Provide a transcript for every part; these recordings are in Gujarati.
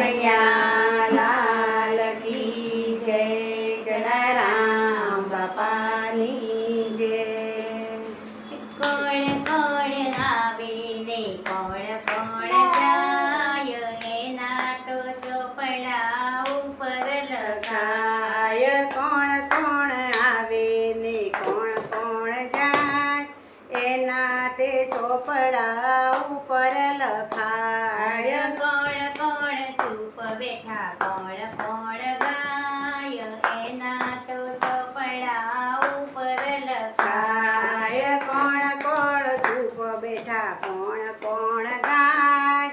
કનૈયા લાલ કી જય જલારામ બાપાની જય કોણ કોણ આવે ને કોણ કોણ જાય? એના તો ચોપડા ઉપર લખાય કોણ કોણ આવે ને કોણ કોણ જાય? એના તે ચોપડા ઉપર લખાય. કોણ ચૂપ બેઠા કોણ કોણ ગાય એના તો ચોપડા ઉપર લખાય ખાય કોણ કોણ ચૂપ બેઠા કોણ કોણ ગાય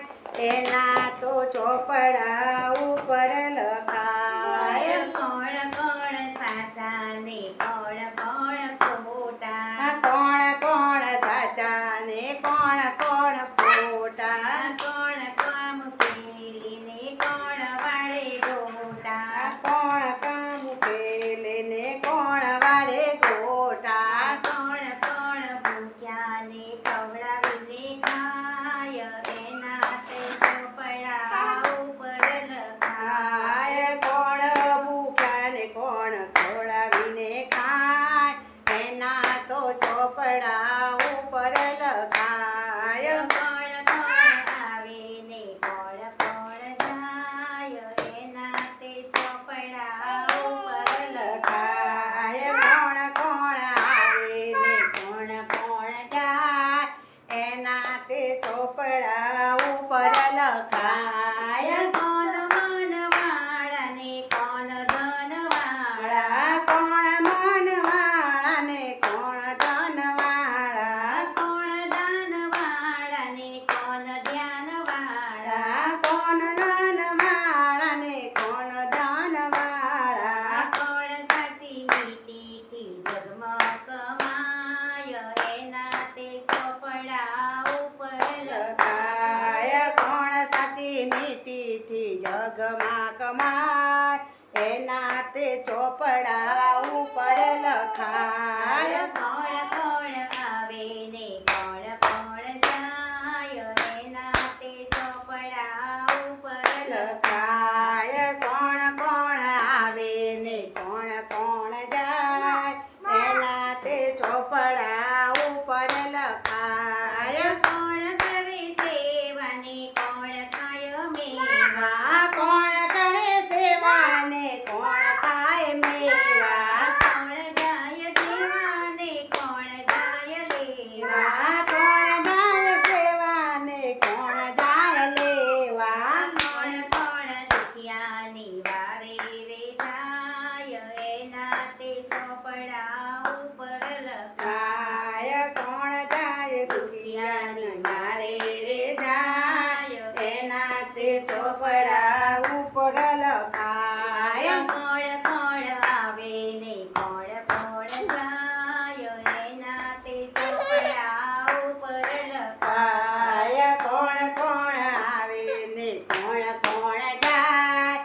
એના તો ચોપડા ઉપર લખાય કોણ કોણ સાચા ને કોણ કોણ ખોટા કોણ કોણ સાચા ને કોણ કોણ ખોટા કોણ કામ પેલી ને કોણ વાળે ગોટા કોણ કામ પેલે ને કોણ વારે ગોટા કોણ કોણ ભૂખ્યા ને ખવડાવીને ખાય એના તે ચોપડા ઉપર લખાય ખાય કોણ ભૂખ્યા ને કોણ ખવડાવીને ખાય એના તો ચોપડા ઉપર લખાય કોણ કોણ આવે ને કોણ કોણ જાય એના તે ચોપડા ઉપર લખાય લખાય કોણ કોણ આવે ને કોણ કોણ જાય એના તે ચોપડા ઉપર લખાય કોણ મન વાળા ને કોણ ધન વાળા કોણ મનવાળા ને કોણ ધનવાળા કોણ દાન વાળા ને કોણ ધ્યાન વાળા કોણ ધનવાળા ને કોણ ધનવાળા કોણ સાચી નીતિથી જગમાં કમાય? એના તે ચોપડા ઉપર લખાય કોણ સાચી નીતિથી જગમાં કમાય? એના તે ચોપડા ઉપર લખાય. કોણ કોણ આવે ને કોણ કોણ જાય એના તે ચોપડા ઉપર લખાય કોણ કોણ આવે ને કોણ કોણ જાય એના તે ચોપડા ઉપર લખાય. કોણ કરે સેવા કોણ ખાય મેવા? કોણ કરે સેવાને કોણ ખાય મેવા? કોણ જાય દેવાને કોણ જાય લેવા? કોણ જાય સેવાને કોણ જાય લેવા કોણ કોણ દુખિયાની વારે રે જાય એના તે ચોપડા ઉપર લખાય ખાય કોણ જાય દુખિયાને મારે રે જાય એના તે ચોપડા ઉપર લખાય કોણ કોણ આવે ને કોણ કોણ જાય એના તે ચોપડા ઉપર લખાય. ખાય કોણ કોણ આવે ને કોણ કોણ જાય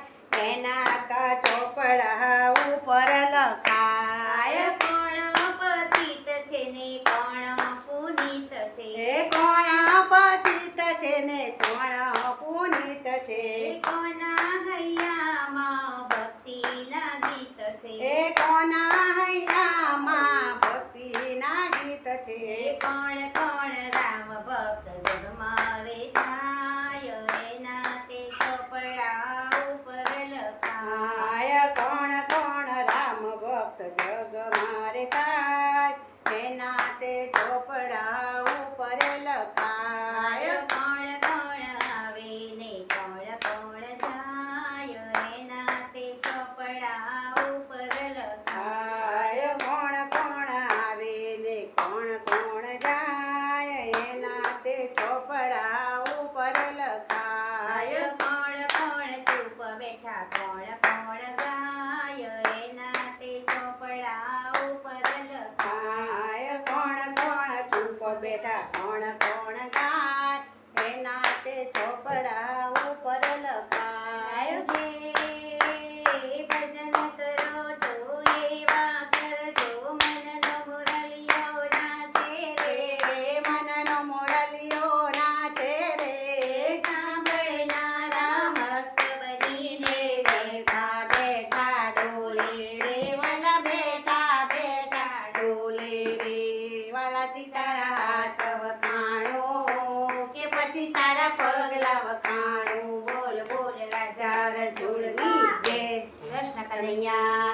એના કા ચોપડા ઉપર લખાય. કોણ પતિત છે ને કોણ પુનિત છે એ કોણ પતિત છે ને કોણ પુનિત છે કોના હૈયામાં ભક્તિના ગીત છે એ કોના હૈયામાં ભક્તિના ગીત છે કોણ કોણ રામ ભક્ત જગમાં રે થાય એના તે ચોપડા ઉપર લખાય આય કોણ કોણ રામ ભક્ત જગ મારે થાય એના તે ચોપડા ઉપર લખાય. કોણ કોણ આવે ને કોણ કોણ જાય એના તે ચોપડા ઉપર લખાય. કોણ કોણ આવે ને કોણ કોણ જાય એના તે ચોપડા ઉપર લખાય. કોણ કોણ ચૂપ બેઠા કોણ કોણ ગાય એના તે ચોપડા ઉપર લખાય આય કોણ કોણ બેઠા કોણ કોણ ગાય? એના તે ચોપડા તારા હાથ વખાણો કે પછી તારા પગલા વખાણો બોલ બોલ, રાજા ચાર જોડની જય કૃષ્ણ કનૈયા